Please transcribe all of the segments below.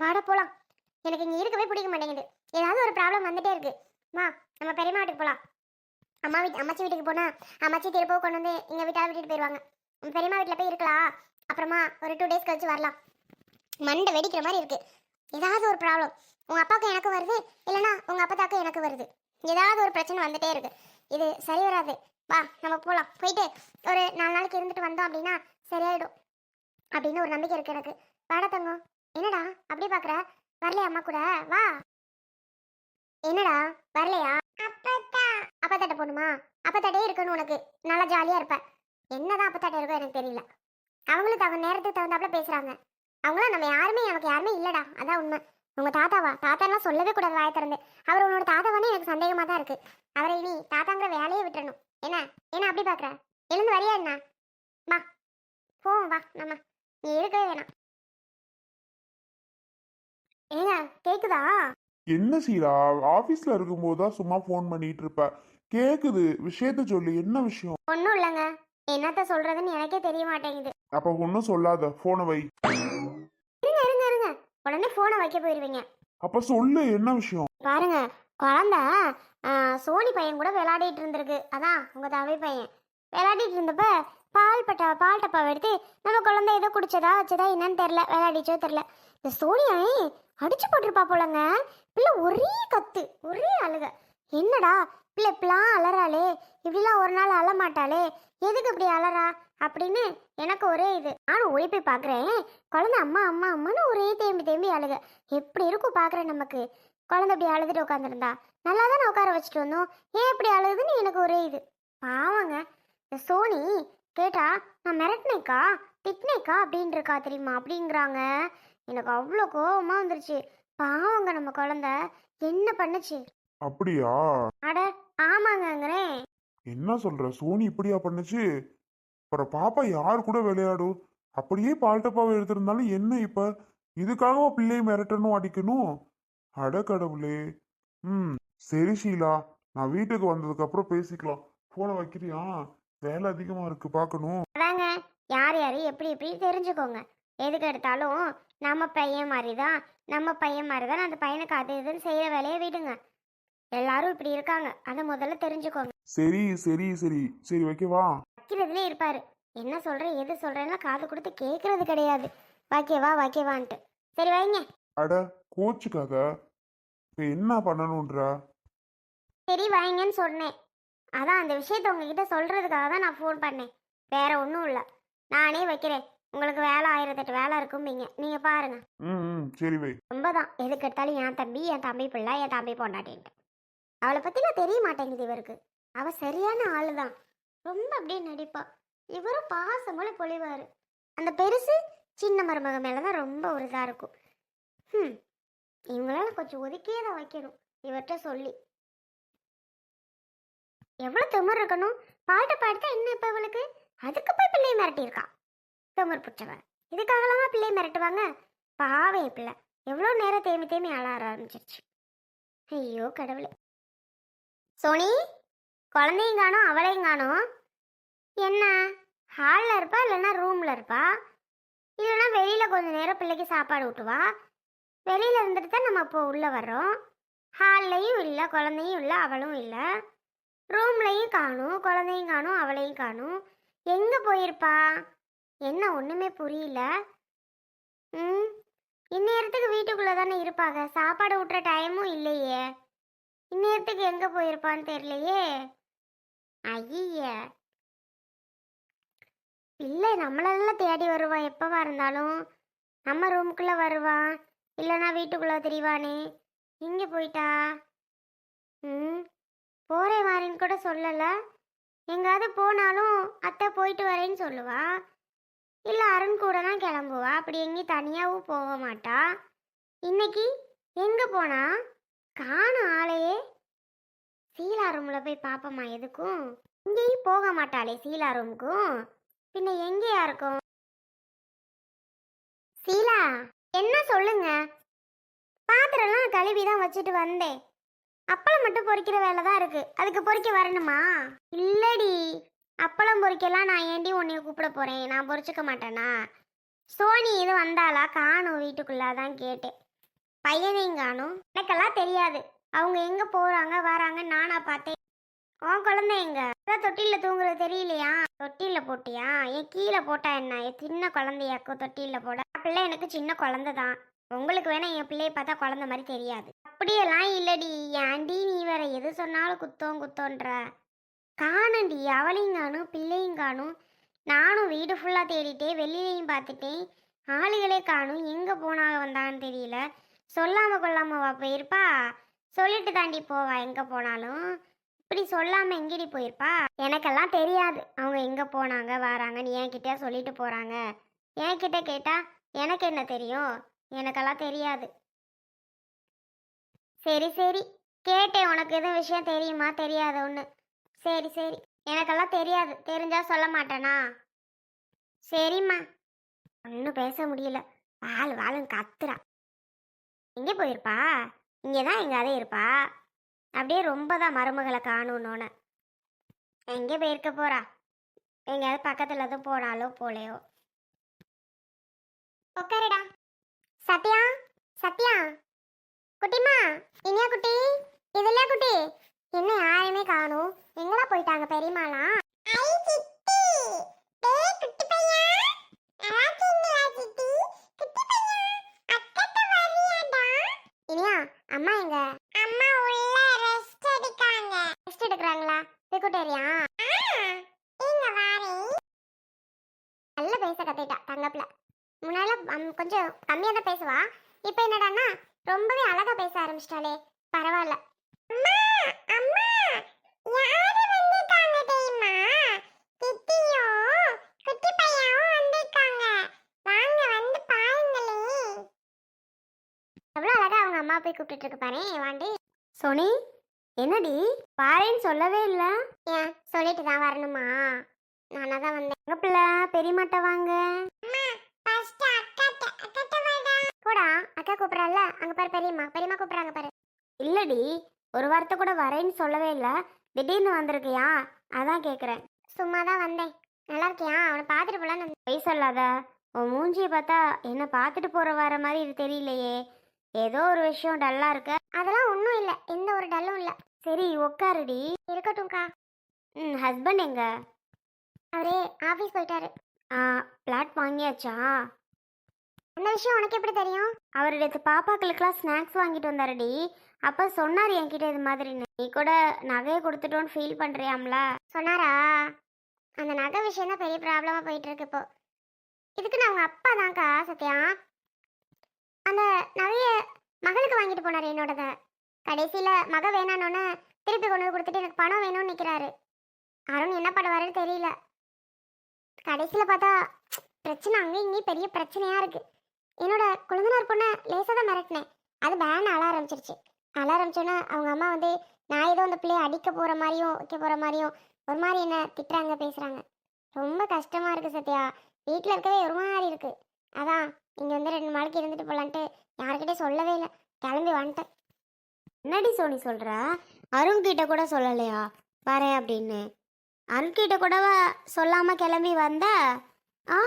வாட போலாம். எனக்கு இங்கே இருக்கவே பிடிக்க மாட்டேங்குது. ஏதாவது ஒரு ப்ராப்ளம் வந்துட்டே இருக்கு. மா நம்ம பெரியம்மா வீட்டுக்கு போகலாம் அம்மா வீட்டு அம்மாச்சி வீட்டுக்கு போனால் அம்மாச்சி திருப்பவும் கொண்டு வந்து எங்கள் வீட்டால் விட்டுட்டு போயிடுவாங்க பெரியம்மா வீட்டில் போய் இருக்கலாம் அப்புறமா ஒரு டூ டேஸ் கழிச்சு வரலாம். மண்டை வெடிக்கிற மாதிரி இருக்கு. ஏதாவது ஒரு ப்ராப்ளம் உங்கள் அப்பாவுக்கு எனக்கு வருது இல்லைன்னா உங்க அப்பத்தாக்கும் எனக்கு வருது. ஏதாவது ஒரு பிரச்சனை வந்துட்டே இருக்கு. இது சரி வராது. வா நம்ம போகலாம் போயிட்டு ஒரு நாலு நாளைக்கு இருந்துட்டு வந்தோம் அப்படின்னா சரியாயிடும் அப்படின்னு ஒரு நம்பிக்கை இருக்கு எனக்கு. வாடா தங்கம். என்னடா? அப்படி பாக்குற. வரலையா அம்மா கூட? வா. என்னடா? வரலையா? அப்பத்தா அப்பத்தாட்ட போகணுமா? அப்பத்தாட்டே இருக்கணும் உனக்கு. நல்லா ஜாலியா இருப்ப. என்னதான் அப்பத்தாட்ட இருக்கோ எனக்கு தெரியல. அவங்களுக்கு அவங்க நேரத்துக்கு தகுந்தாப்புல பேசுறாங்க. அவங்களும் நம்ம யாருமே நமக்கு யாருமே இல்லடா. அதான் உண்மை. உங்க தாத்தாவா தாத்தாலாம் சொல்லவே கூடாது வாய திறந்து. அவர் உன்னோட தாத்தாவானே எனக்கு சந்தேகமா தான் இருக்கு. அவரை இனி தாத்தாங்கிற வேலையே விட்டுறணும். என்ன? என்ன அப்படி பாக்குற? எழுந்து வரியா என்ன? வா. போவோம் வா நம்ம. நீ இருக்கவே வேணாம். ஏங்க கேக்குதா? என்ன சீரா ஆபீஸ்ல இருக்கும்போது தான் சும்மா ஃபோன் பண்ணிட்டு இருப்ப கேக்குது. விஷயத்த சொல்லு. என்ன விஷயம்? ஒன்றும் இல்லைங்க. என்னத்த சொல்றதுன்னு எனக்கே தெரிய மாட்டேங்குது. அப்ப ஒன்னும் சொல்லாத. போனை வை. இருங்க இருங்க இருங்க. உடனே ஃபோனை வைக்க போயிருவீங்க. அப்ப சொல்லு. என்ன விஷயம்? பாருங்க. குழந்த ஆ, சோனி பையன் கூட விளையாடிட்டு இருந்திருக்கு. அதான் உங்க தவை பையன். விளையாடிட்டு இருந்தப்ப பால் பட்டா பால் டப்பாவை எடுத்து நம்ம குழந்தை ஏதோ குடிச்சதா வச்சதா என்னன்னு தெரில விளையாடிச்சோ தெரில இந்த சோனியை அடிச்சு போட்டிருப்பா போலங்க. பிள்ளை ஒரே கத்து ஒரே அழுக. என்னடா பிள்ளை இப்பெல்லாம் அலறாளே இப்படிலாம் ஒரு நாள் அழமாட்டாளே எதுக்கு இப்படி அலறா? அப்படின்னு எனக்கு ஒரே இது. நானும் ஓடி போய் பார்க்குறேன் குழந்தை அம்மா அம்மா அம்மான்னு ஒரே தேம்பி தேம்பி அழுக. எப்படி இருக்கும் பார்க்குறேன் நமக்கு? குழந்தை இப்படி அழுதுட்டு உட்காந்துருந்தா நல்லா தானே உட்கார வச்சுட்டு வந்தோம். ஏன் இப்படி அழுகுதுன்னு எனக்கு ஒரே இது. பாவங்க. இந்த சோனி கேட்டா நான் மிரட்டினேக்கா? திட்டினேக்கா அப்படின்னு இருக்கா தெரியுமா? அப்படிங்கிறாங்க. எனக்கு அவ்வளோ கோவமா வந்துருச்சு. பாவங்க நம்ம குழந்தை. என்ன பண்ணுச்சு? அப்படியா? அட ஆமாங்கங்கிறேன். என்ன சொல்ற? சோனி இப்படியா பண்ணுச்சு? அப்புறம் பாப்பா யார் கூட விளையாடும்? அப்படியே பால்டப்பாவை எடுத்திருந்தாலும் என்ன இப்ப? இதுக்காகவா பிள்ளையை மிரட்டணும் அடிக்கணும்? அட கடவுளே. ம் சரி ஷீலா. நான் வீட்டுக்கு வந்ததுக்கு அப்புறம் பேசிக்கலாம். போனை வைக்கிறியா? வேலை அதிகமா இருக்கு பார்க்கணும். யார் யார்? எப்படி எப்படி? தெரிஞ்சுக்கோங்க. எதுக்கு எடுத்தாலும் நம்ம பையன் மாதிரி தான் நம்ம பையன் மாதிரி தான் அந்த பையனுக்கு அது இதுன்னு செய்கிற வேலையை விடுங்க. எல்லாரும் இப்படி இருக்காங்க. அதை முதல்ல தெரிஞ்சுக்கோங்க. சரி சரி சரி. சரி வைக்கவா வைக்கிறதுலே இருப்பாரு. என்ன சொல்கிறேன் எது சொல்கிறேன்னா காது கொடுத்து கேட்கறது கிடையாது. வைக்கவா வைக்கவான்ட்டு சரி வைங்க. அட கோச்சுக்காக இப்ப என்ன பண்ணணும்ன்றா சரி வைங்கன்னு சொன்னேன். அதான் அந்த விஷயத்த உங்ககிட்ட சொல்கிறதுக்காக தான் நான் ஃபோன் பண்ணேன். வேற ஒன்றும் இல்லை. நானே வைக்கிறேன். உங்களுக்கு வேலை ஆயிரத்தெட்டு வேலை இருக்கும்பீங்க. நீங்கள் பாருங்கள் ம் சரி வை. ரொம்ப தான் எதுக்கு எடுத்தாலும் என் தம்பி என் தம்பி பிள்ளை என் தம்பி பொண்டாட்டின்ட்டு. அவளை பற்றிலாம் தெரிய மாட்டேங்குது இவருக்கு. அவ சரியான ஆளு தான் ரொம்ப அப்படியே நடிப்பா. இவரும் பாசமொழி பொழிவார். அந்த பெருசு சின்ன மருமக மேலே தான் ரொம்ப ஒரு இதாக இருக்கும். ம் இவங்களால கொஞ்சம் ஒதுக்கியே தான் வைக்கணும். இவர்கிட்ட சொல்லி. எவ்வளோ திமிர் இருக்கணும்? பாட்டு பாடித்தா என்ன இப்போ இவளுக்கு? அதுக்கு போய் பிள்ளையை மிரட்டியிருக்கான் திமிர் பிடிச்சவன். இதுக்காகலாமா பிள்ளையை மிரட்டுவாங்க? பாவே பிள்ளை. எவ்வளோ நேரம் தேமி தேமி அழ ஆரம்பிச்சிருச்சு. ஐயோ கடவுளே. சோனி குழந்தையும் காணும் அவளையும் காணோம். என்ன? ஹாலில் இருப்பா இல்லைன்னா ரூமில் இருப்பா? இல்லைன்னா வெளியில் கொஞ்சம் நேரம் பிள்ளைக்கு சாப்பாடு ஊட்டுவா? வெளியில் இருந்துட்டு தான் நம்ம இப்போ உள்ளே வர்றோம். ஹால்லையும் இல்லை குழந்தையும் இல்லை அவளும் இல்லை. ரூம்லையும் காணும் குழந்தையும் காணும் அவளையும் காணும். எங்கே போயிருப்பா? என்ன ஒன்றுமே புரியல. ம் இந்நேரத்துக்கு வீட்டுக்குள்ளே தானே இருப்பாங்க. சாப்பாடு ஊட்டுற டைமும் இல்லையே. இந்நேரத்துக்கு எங்கே போயிருப்பான்னு தெரியலையே. ஐய இல்லை நம்மளெல்லாம் தேடி வருவான் எப்போவா இருந்தாலும் நம்ம ரூமுக்குள்ளே வருவான் இல்லைனா வீட்டுக்குள்ளே தெரிவானே. எங்கே போயிட்டா? ம் போகிறேன் மாதிரின்னு கூட சொல்லலை. எங்காவது போனாலும் அத்தை போயிட்டு வரேன்னு சொல்லுவா. இல்லை அருண் கூட தான் கிளம்புவா. அப்படி எங்கேயும் தனியாகவும் போக மாட்டா. இன்னைக்கு எங்கே போனா? காணும் ஆளையே. சீலா ரூமில் போய் பார்ப்போமா எதுக்கும்? இங்கேயும் போக மாட்டாளே சீலா ரூமுக்கும். பின்ன எங்கேயா இருக்கும் சீலா என்ன சொல்லுங்க? பாத்திரம்லாம் கழுவி தான் வச்சுட்டு வந்தேன். அப்பளம் மட்டும் பொறிக்கிற வேலை தான் இருக்கு. அதுக்கு பொறிக்க வரணுமா? இல்லடி. அப்பளம் பொறிக்கலாம் நான் ஏண்டி உன்னைய கூப்பிட போறேன்? நான் பொறிச்சுக்க மாட்டேனா? சோனி இது வந்தாளா? காணும் வீட்டுக்குள்ளே தான் கேட்டேன். பையனையும் காணும். எனக்கெல்லாம் தெரியாது. அவங்க எங்க போறாங்க வராங்க நானா பார்த்தேன். உன் குழந்தை எங்க? அதான் தொட்டில தூங்குறது தெரியலையா? தொட்டில போட்டியா? என் கீழே போட்டா என்ன? என் சின்ன குழந்தையாக்கும் தொட்டில போட? பிள்ளை எனக்கு சின்ன குழந்தை தான் உங்களுக்கு வேணா என் பிள்ளைய பார்த்தா குழந்த மாதிரி தெரியாது. அப்படியெல்லாம் இல்லடி. ஆண்டி நீ வேற எது சொன்னாலும் குத்தோம் குத்தோன்ற காணண்டி அவளையும் காணும் பிள்ளையும் காணும் நானும் வீடு ஃபுல்லாக தேடிட்டே வெளியிலையும் பார்த்துட்டேன். ஆளுகளே காணும். எங்கே போனா வந்தான்னு தெரியல. சொல்லாமல் கொள்ளாமவா போயிருப்பா. சொல்லிட்டு தாண்டி போவா எங்கே போனாலும். இப்படி சொல்லாமல் எங்கேடி போயிருப்பா? எனக்கெல்லாம் தெரியாது. அவங்க எங்கே போனாங்க வராங்கன்னு என்கிட்ட சொல்லிட்டு போகிறாங்க என்கிட்ட கேட்டால் எனக்கு என்ன தெரியும்? எனக்கெல்லாம் தெரியாது. சரி சரி. கேட்டேன் உனக்கு எதுவும் விஷயம் தெரியுமா? தெரியாத ஒன்று சரி சரி. எனக்கெல்லாம் தெரியாது. தெரிஞ்சா சொல்ல மாட்டேனா? சரிம்மா. ஒன்றும் பேச முடியல. வாள் வாழும் கத்துறா. எங்கே போயிருப்பா? இங்கே தான் எங்காதே இருப்பா? அப்படியே ரொம்ப தான் மருமகளை காணுன்னொன்னு எங்கே போயிருக்க போகிறா எங்கேயாவது பக்கத்தில் எதுவும் போனாலோ போலையோ. உட்காருடா சத்யா சத்யா. குட்டிமா இனியா குட்டி இதுல குட்டி. என்ன யாருமே காணும். எங்கடா போயிட்டாங்க பெரியமாலாம் இனியா அம்மா எங்க? அம்மா உள்ள ரெஸ்ட் எடுக்காங்க. ரெஸ்ட் எடுக்கறாங்களா? பிக்குட்டேரியா நல்ல பேச கத்துட்டா தங்கப்ல முன்னால கொஞ்சம் கம்மியா தான் பேசுவா. இப்போ என்னடான்னா ரொம்பவே அழகா பேச ஆரம்பிச்சிட்டாளே. பரவாயில்ல. அம்மா அம்மா யாரு வந்திருக்காங்க தெரியுமா? கிட்டியும் குட்டி பையனும் வந்திருக்காங்க. வாங்க வந்து பாருங்களே. எவ்வளோ அழகா அவங்க அம்மா போய் கூப்பிட்டு இருக்கு பாரு வாண்டி. சோனி என்னடி? பாரேன்னு சொல்லவே இல்லை. ஏன் சொல்லிட்டு தான் வரணுமா? நானா தான் வந்தேன். எங்க பிள்ளை? பெரியமாட்ட வாங்க. போடா அக்கா கூப்பிடறால அங்கே பாரு பெரியம்மா. பெரியம்மா கூப்பிட்றாங்க பாரு. இல்லடி ஒரு வார்த்தை கூட வரேன்னு சொல்லவே இல்லை. திடீர்னு வந்திருக்கியா? அதான் கேட்குறேன் சும்மா தான் வந்தேன். நல்லா இருக்கியா? அவனை பார்த்துட்டு போலான்னு பொய் சொல்லாத. உன் மூஞ்சியை பார்த்தா என்ன பார்த்துட்டு போகிற வர மாதிரி இது தெரியலையே. ஏதோ ஒரு விஷயம் டல்லாக இருக்க. அதெல்லாம் ஒன்றும் இல்லை. எந்த ஒரு டல்லும் இல்லை. சரி உட்காருடி இருக்கட்டும்க்கா. ம் ஹஸ்பண்ட் எங்க? அவரே ஆஃபீஸ் போயிட்டாரு. ஆ பிளாட் வாங்கியாச்சா? அந்த விஷயம் உனக்கு எப்படி தெரியும்? அவர் நேற்று பாப்பாக்களுக்கெல்லாம் ஸ்நாக்ஸ் வாங்கிட்டு வந்தாருடி. அப்போ சொன்னார் என்கிட்ட இது மாதிரின்னு. நீ கூட நகையை கொடுத்துட்டோன்னு ஃபீல் பண்ணுறியாம்ல சொன்னாரா? அந்த நகை விஷயம் தான் பெரிய ப்ராப்ளமாக போயிட்டு இருக்கு இப்போ. இதுக்கு நான் அவங்க அப்பா தான்க்கா சத்யா. அந்த நகையை மகளுக்கு வாங்கிட்டு போனார் என்னோடத. கடைசியில் மக வேணானோன்னு திருப்பி கொண்டு வந்து கொடுத்துட்டு எனக்கு பணம் வேணும்னு நிற்கிறாரு அருண் என்ன பண்ணுவாருன்னு தெரியல. கடைசியில் பார்த்தா பிரச்சனை அங்கேயும் இங்கேயும் பெரிய பிரச்சனையாக இருக்கு. என்னோட குழந்தைனார் பொண்ணை லேசாக தான் மிரட்டினேன். அது பேன் அழ ஆரம்பிச்சிருச்சு. அழ ஆரம்பிச்சோன்னா அவங்க அம்மா வந்து நான் ஏதோ அந்த பிள்ளைய அடிக்க போகிற மாதிரியும் வைக்க போகிற மாதிரியும் ஒரு மாதிரி என்ன திட்டுறாங்க பேசுகிறாங்க ரொம்ப கஷ்டமாக இருக்குது சத்யா. வீட்டில் இருக்கவே ஒரு மாதிரி இருக்குது அதான் இங்கே வந்து ரெண்டு நாளைக்கு இருந்துட்டு போகலான்ட்டு யாருக்கிட்டே சொல்லவே இல்லை. கிளம்பி வந்துட்டேன். என்னடி சோனி சொல்கிற அருண் கிட்ட கூட சொல்லலையா? வரேன் அப்படின்னு. அருண் கிட்ட கூடவா சொல்லாமல் கிளம்பி வந்த? ஆ?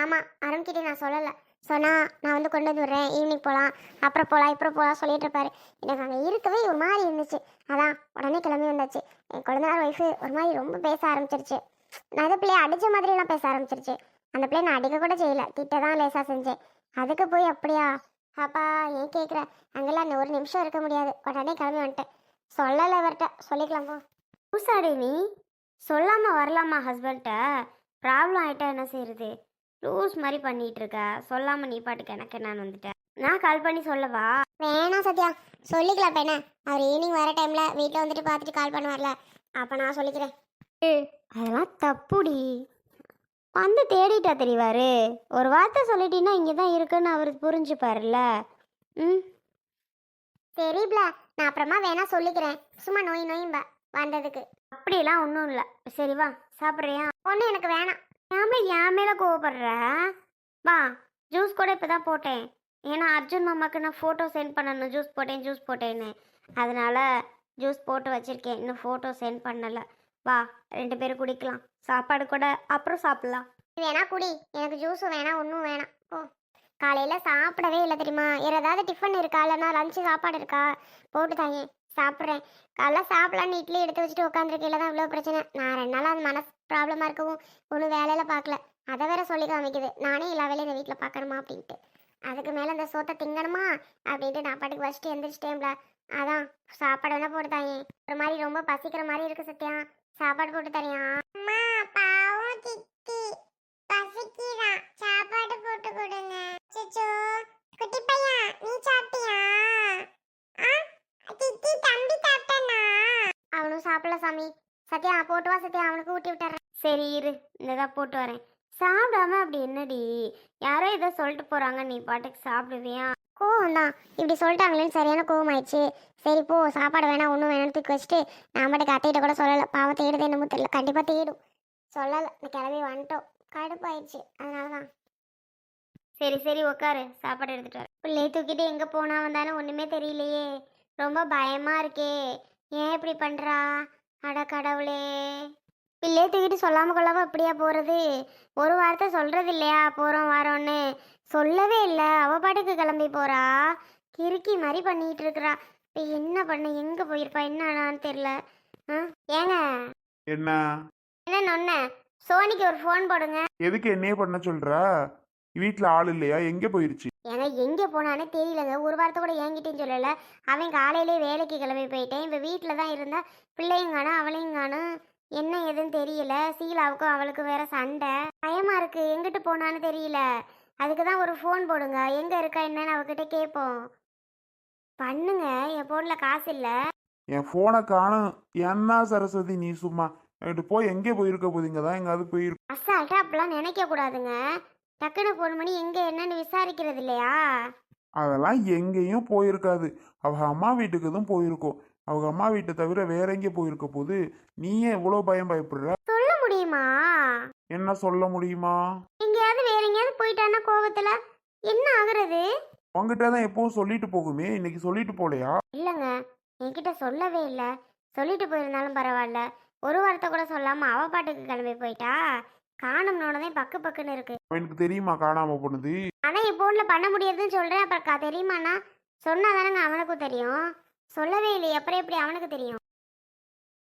ஆமாம் அருண் கிட்ட நான் சொல்லலை. சொன்னால் நான் வந்து கொண்டு வந்து விடுறேன். ஈவினிங் போகலாம் அப்புறம் போகலாம் இப்போ போகலாம் சொல்லிட்டு இருப்பாரு. எனக்கு அங்கே இருக்கவே ஒரு மாதிரி இருந்துச்சு. அதான் உடனே கிளம்பி வந்தாச்சு. என் குழந்தையார் ஒய்ஃபு ஒரு மாதிரி ரொம்ப பேச ஆரம்பிச்சிருச்சு. நான் அந்த பிள்ளைய அடித்த மாதிரிலாம் பேச ஆரம்பிச்சிருச்சு. அந்த பிள்ளைய நான் அடிக்க கூட செய்யல. திட்ட தான் லேசாக செஞ்சேன். அதுக்கு போய் அப்படியா? அப்பா ஏன் கேட்குற அங்கெல்லாம் ஒரு நிமிஷம் இருக்க முடியாது. உடனே கிளம்பி வந்துட்டேன். சொல்லலை அவர்கிட்ட சொல்லிக்கலாம் போ. பூசாடி நீ. சொல்லாமல் வரலாமா ஹஸ்பண்ட்ட ப்ராப்ளம் ஆகிட்டா என்ன செய்யறது லூஸ் மாதிரி பண்ணிட்டு இருக்க சொல்லாம நீ பாட்டுக்கு எனக்கு நான் வந்துட்டேன் நான் கால் பண்ணி சொல்லவா? வேணாம் சத்யா சொல்லிக்கலாம் என்ன அவர் ஈவினிங் வர டைம்ல வீட்டில் வந்துட்டு பார்த்துட்டு கால் பண்ணுவார்ல. அப்ப நான் சொல்லிக்கிறேன். அதெல்லாம் தப்புடி. வந்து தேடிட்டா தெரியவாரு ஒரு வார்த்தை சொல்லிட்டீங்கன்னா இங்கே தான் இருக்குன்னு அவர் புரிஞ்சுப்பாருல்ல. ம்? சரிப்ல நான் அப்புறமா வேணா சொல்லிக்கிறேன். சும்மா நோய் நோயும்பா வந்ததுக்கு. அப்படியெல்லாம் ஒன்றும் இல்லை. சரி வா சாப்பிட்றியா? ஒன்றும் எனக்கு வேணாம். ஏன் என் மேலே கோவப்படுற? வா ஜூஸ் கூட இப்போ தான் போட்டேன். ஏன்னா அர்ஜுன் மாமாக்கு நான் ஃபோட்டோ சென்ட் பண்ணணும். ஜூஸ் போட்டேன் ஜூஸ் போட்டேன்னு. அதனால ஜூஸ் போட்டு வச்சுருக்கேன். இன்னும் ஃபோட்டோ சென்ட் பண்ணலை. வா ரெண்டு பேரும் குடிக்கலாம். சாப்பாடு கூட அப்புறம் சாப்பிட்லாம். வேணா குடி. எனக்கு ஜூஸும் வேணாம் ஒன்றும் வேணாம். ஓ காலையில் சாப்பிடவே இல்லை தெரியுமா? ஏதாவது டிஃபன் இருக்கா? இல்லைன்னா லஞ்சு சாப்பாடு இருக்கா? போட்டு தாங்க சாப்பிட்றேன். காலைல சாப்பிடலான்னு இட்லி எடுத்து வச்சுட்டு உட்காந்துருக்கையில தான் இவ்வளோ பிரச்சனை. நான் ரெண்டு நாளாக அது மனசு ப்ராப்ளமாக இருக்கவும் ஒன்றும் வேலையில் பார்க்கல. அதை வேற சொல்லி காமிக்குது. நானே எல்லா வேலையும் இந்த வீட்டில் பார்க்கணுமா அப்படின்ட்டு. அதுக்கு மேலே இந்த சோத்தை திங்கணுமா அப்படின்ட்டு நான் பாட்டுக்கு வச்சுட்டு எந்திரிச்சிட்டேன்ல அதான் சாப்பாடு வேணா போட்டு தாயே ஒரு மாதிரி ரொம்ப பசிக்கிற மாதிரி இருக்கு சத்யா. சாப்பாடு போட்டு தரியா அம்மா பாவம் தித்தி பசிக்கிறான் சாப்பாடு போட்டு கொடுங்க சிச்சோ குட்டி பையா நீ சாப்பிட்டியா தித்தி தம்பி சாப்பிட்டனா அவனும் சாப்பிடல சாமி சத்யா போட்டு வா சத்யா சரி இரு இந்ததான் போட்டு வரேன். சாப்பிடாம அப்படி என்னடி? யாரோ ஏதோ சொல்லிட்டு போறாங்க நீ பாட்டுக்கு சாப்பிடுவியா? கோவம் தான் இப்படி சொல்லிட்டாங்களேன்னு சரியான கோவம் ஆயிடுச்சு சரி போ சாப்பாடு வேணாம் ஒன்றும் வேணாம்னு தூக்கி வச்சுட்டு நான் பாட்டுக்கு அத்தைகிட்ட கூட சொல்லலை. பாவம் தேடுது என்னமோ தெரியல. கண்டிப்பாக தேடும். சொல்லலை இந்த கிளம்பி வந்துட்டோம். கடுப்பாயிடுச்சு. அதனால தான் சரி சரி உட்காரு சாப்பாடு எடுத்துட்டு வர பிள்ளையை தூக்கிட்டு எங்கே போனா வந்தாலும் ஒன்றுமே தெரியலையே. ரொம்ப பயமா இருக்கே. ஏன் இப்படி பண்ணுறா அட கடவுளே. பிள்ளையை தூக்கிட்டு சொல்லாம கொள்ளாம இப்படியா போகிறது ஒரு வார்த்தை சொல்கிறது இல்லையா? போகிறோம் வரோன்னு. சொல்லவே இல்லை. அவ பாட்டுக்கு கிளம்பி போறா. கிறுக்கி மாதிரி பண்ணிட்டு இருக்கிறா. இப்போ என்ன பண்ண? எங்கே போயிருப்பா? என்ன ஆனான்னு தெரில ஆ? ஏங்க? என்ன? என்ன நொன்ன? சோனிக்கு ஒரு ஃபோன் போடுங்க. எதுக்கு என்னையே பண்ண சொல்ற? வீட்டில் ஆள் இல்லையா? எங்கே போயிருச்சு? ஏங்க எங்கே போனானே தெரியலங்க. ஒரு வாரத்தை கூட என்கிட்டயும் சொல்லலை. அவன் காலையிலே வேலைக்கு கிளம்பி போயிட்டேன். இப்போ வீட்டில் தான் இருந்தா பிள்ளையும் காணும் அவளையும் காணும். என்ன ஏதுன்னு தெரியல. சீலாவுக்கும் அவளுக்கும் வேற சண்டை. பயமா இருக்கு. எங்கிட்டு போனான்னு தெரியல. அதுக்கு தான் ஒரு ஃபோன் போடுங்க. எங்கே இருக்கா என்னன்னு அவகிட்ட கேட்போம் பண்ணுங்க. என் ஃபோனில் காசு இல்லை. என் ஃபோனை காணும். என்ன சரஸ்வதி நீ சும்மா. நைட்டு போய் எங்கே போயிருக்க போதீங்க தான் எங்காவது போயிருக்கு. அசால்ட்டா அப்படிலாம் நினைக்க கூடாதுங்க. டக்குன்னு ஃபோன் பண்ணி எங்கே என்னன்னு விசாரிக்கிறது இல்லையா? அதெல்லாம் எங்கேயும் போயிருக்காது. அவங்க அம்மா வீட்டுக்கு தான் போயிருக்கோம். அவங்க அம்மா வீட்டை தவிர வேற எங்கே போயிருக்க போது நீ ஏன் இவ்வளோ பயம் பயப்படுற? சொல்ல முடியுமா? என்ன சொல்ல முடியுமா? எங்கேயாவது வேற எங்கேயாவது போயிட்டான்னா கோவத்துல என்ன ஆகுறது? உங்ககிட்ட தான் எப்பவும் சொல்லிட்டு போகுமே இன்னைக்கு சொல்லிட்டு போலையா? இல்லைங்க என்கிட்ட சொல்லவே இல்லை. சொல்லிட்டு போயிருந்தாலும் பரவாயில்ல. ஒரு வார்த்தை கூட சொல்லாம அவ பாட்டுக்கு கிளம்பி போயிட்டா? காணும்னோடனே பக்கு பக்குன்னு இருக்கு. அவனுக்கு தெரியுமா காணாம போனது? ஆனா என் போன்ல பண்ண முடியாதுன்னு சொல்றேன். அப்புறம் கா தெரியுமாண்ணா? சொன்னா தானங்க அவனுக்கும் தெரியும். சொல்லவே இல்லை அப்புறம் எப்படி அவனுக்கு தெரியும்?